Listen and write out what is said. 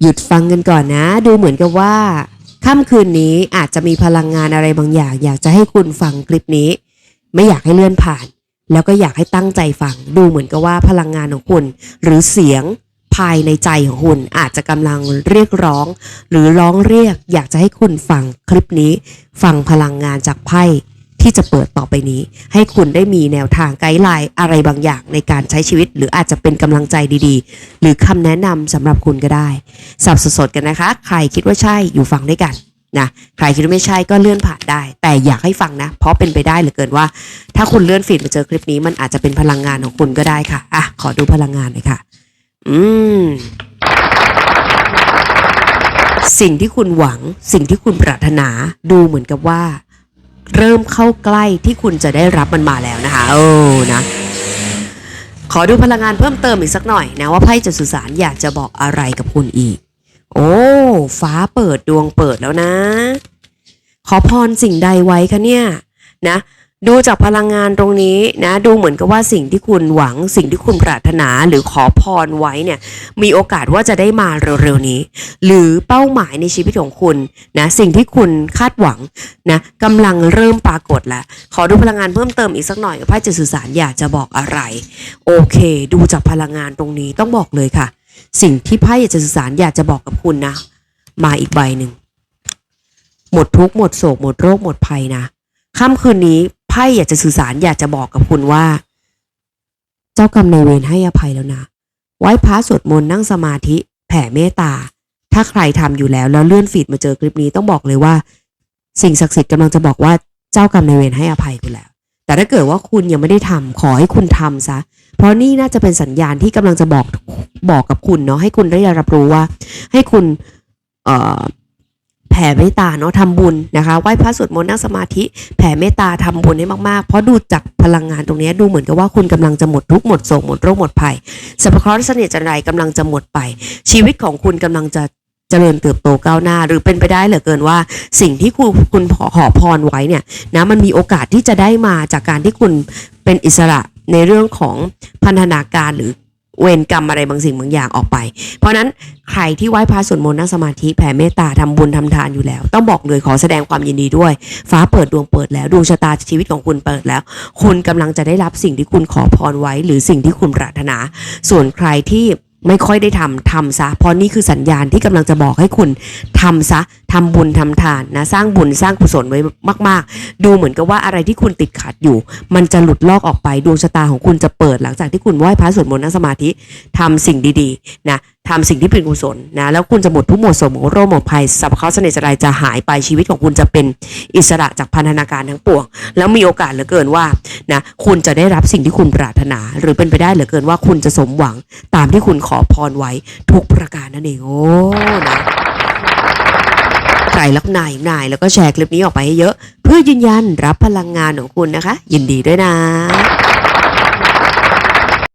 หยุดฟังกันก่อนนะ ดูเหมือนกับว่าค่ำคืนนี้อาจจะมีพลังงานอะไรบางอย่าง อยากจะให้คุณฟังคลิปนี้ ไม่อยากให้เลื่อนผ่าน แล้วก็อยากให้ตั้งใจฟัง ดูเหมือนกับว่าพลังงานของคุณ หรือเสียงภายในใจของคุณอาจจะกำลังเรียกร้อง หรือร้องเรียก อยากจะให้คุณฟังคลิปนี้ ฟังพลังงานจากไพ่ ที่จะเปิดต่อไปนี้ ให้คุณได้มีแนวทางไกด์ไลน์อะไรบางอย่างในการใช้ชีวิต หรืออาจจะเป็นกำลังใจดีๆ หรือคำแนะนำสำหรับคุณก็ได้สับสดๆกันนะคะ ใครคิดว่าใช่อยู่ฟังด้วยกันนะใครคิดว่าไม่ใช่ก็เลื่อนผ่านได้ แต่อยากให้ฟังนะ เพราะเป็นไปได้เหลือเกินว่า ถ้าคุณเลื่อนฟีดมาเจอคลิปนี้มันอาจจะเป็นพลังงานของคุณก็ได้ค่ะอะขอดูพลังงานหน่อยค่ะ อืมสิ่งที่คุณหวังสิ่งที่คุณปรารถนาดูเหมือนกับว่า เริ่มเข้าใกล้ที่คุณจะได้รับมันมาแล้วนะคะโอ้นะขอดูพลังงานเพิ่มเติมอีกสักหน่อยนะว่าไพ่จะสื่อสารอยากจะบอกอะไรกับคุณอีก โอ้ ฟ้าเปิดดวงเปิดแล้วนะ ขอพรสิ่งใดไว้คะเนี่ยนะ ดูจากพลังงานตรงนี้นะดูเหมือนกับว่าสิ่งที่คุณหวัง สิ่งที่คุณปรารถนาหรือขอพรไว้เนี่ยมีโอกาสว่าจะได้มาเร็วๆนี้ หรือเป้าหมายในชีวิตของคุณนะสิ่งที่คุณคาดหวังนะกำลังเริ่มปรากฏแล้ว ขอดูพลังงานเพิ่มเติมอีกสักหน่อยว่าไพ่จะสื่อสารอยากจะบอกอะไร โอเค ดูจากพลังงานตรงนี้ต้องบอกเลยค่ะ สิ่งที่ไพ่อยากจะสื่อสารอยากจะบอกกับคุณนะ มาอีกใบหนึ่งหมดทุกข์หมดโศกหมดโรคหมดภัยนะค่ำคืนนี้ พ่อยากจะสื่อสารอยากจะบอกกับคุณว่า เจ้ากรรมนายเวรให้อภัยแล้วนะ ไหว้พระสวดมนต์นั่งสมาธิ แผ่เมตตา ถ้าใครทำอยู่แล้วแล้วเลื่อนฟีดมาเจอคลิปนี้ต้องบอกเลยว่า สิ่งศักดิ์สิทธิ์กำลังจะบอกว่าเจ้ากรรมนายเวรให้อภัยคุณแล้ว แต่ถ้าเกิดว่าคุณยังไม่ได้ทำขอให้คุณทำซะ เพราะนี่น่าจะเป็นสัญญาณที่กำลังจะบอกบอกกับคุณเนาะให้คุณได้รับรู้ว่า ให้คุณเอ่อ ผ่เมตตาเนาะทำบุญนะคะไหว้พระสวดมนต์นั่งสมาธิแผ่เมตตาทำบุญให้มากๆ เพราะดูจากพลังงานตรงนี้ดูเหมือนกับว่าคุณกำลังจะหมดทุกหมดโศกหมดโรคหมดภัยสรรพเคราะห์เสน่ห์จันไรกำลังจะหมดไป ชีวิตของคุณกำลังจะเจริญเติบโตก้าวหน้า หรือเป็นไปได้เหลือเกินว่า สิ่งที่คุณคุณขอพรไว้เนี่ยนะมันมีโอกาสที่จะได้มาจากการที่คุณเป็นอิสระในเรื่องของพันธนาการหรือ เวรกรรมอะไรบางสิ่งบางอย่างออกไป เพราะนั้นใครที่ไหว้พระสวดมนต์นั่งสมาธิแผ่เมตตาทำบุญทำทานอยู่แล้ว ต้องบอกเลยขอแสดงความยินดีด้วย ฟ้าเปิดดวงเปิดแล้วดวงชะตาชีวิตของคุณเปิดแล้ว คุณกำลังจะได้รับสิ่งที่คุณขอพรไว้ หรือสิ่งที่คุณปรารถนา ส่วนใครที่ ไม่ค่อยได้ทำทำซะเพราะนี่คือสัญญาณที่กำลังจะบอกให้คุณทำซะทำบุญทำทานนะสร้างบุญสร้างกุศลไว้มาก ๆ ดูเหมือนกับว่าอะไรที่คุณติดขัดอยู่ มันจะหลุดลอกออกไปดวงชะตาของคุณจะเปิดหลังจากที่คุณไหว้พระสวดมนต์นั่งสมาธิทำสิ่งดีๆ นะ ทำสิ่งที่เป็นกุศลนะแล้วคุณจะหมดทุกหมดโศกหมดโรคหมดภัยสรรพเคราะห์เสน่ห์จันไรจะหายไปชีวิตของคุณจะเป็นอิสระจากพันธนาการทั้งปวง แล้วมีโอกาสเหลือเกินว่านะคุณจะได้รับสิ่งที่คุณปรารถนา หรือเป็นไปได้เหลือเกินว่าคุณจะสมหวังตามที่คุณขอพรไว้ทุกประการนั่นเองโอ้นะใครรักนายนายแล้วก็แชร์คลิปนี้ออกไปให้เยอะ เพื่อยืนยันรับพลังงานของคุณนะคะ ยินดีด้วยนะ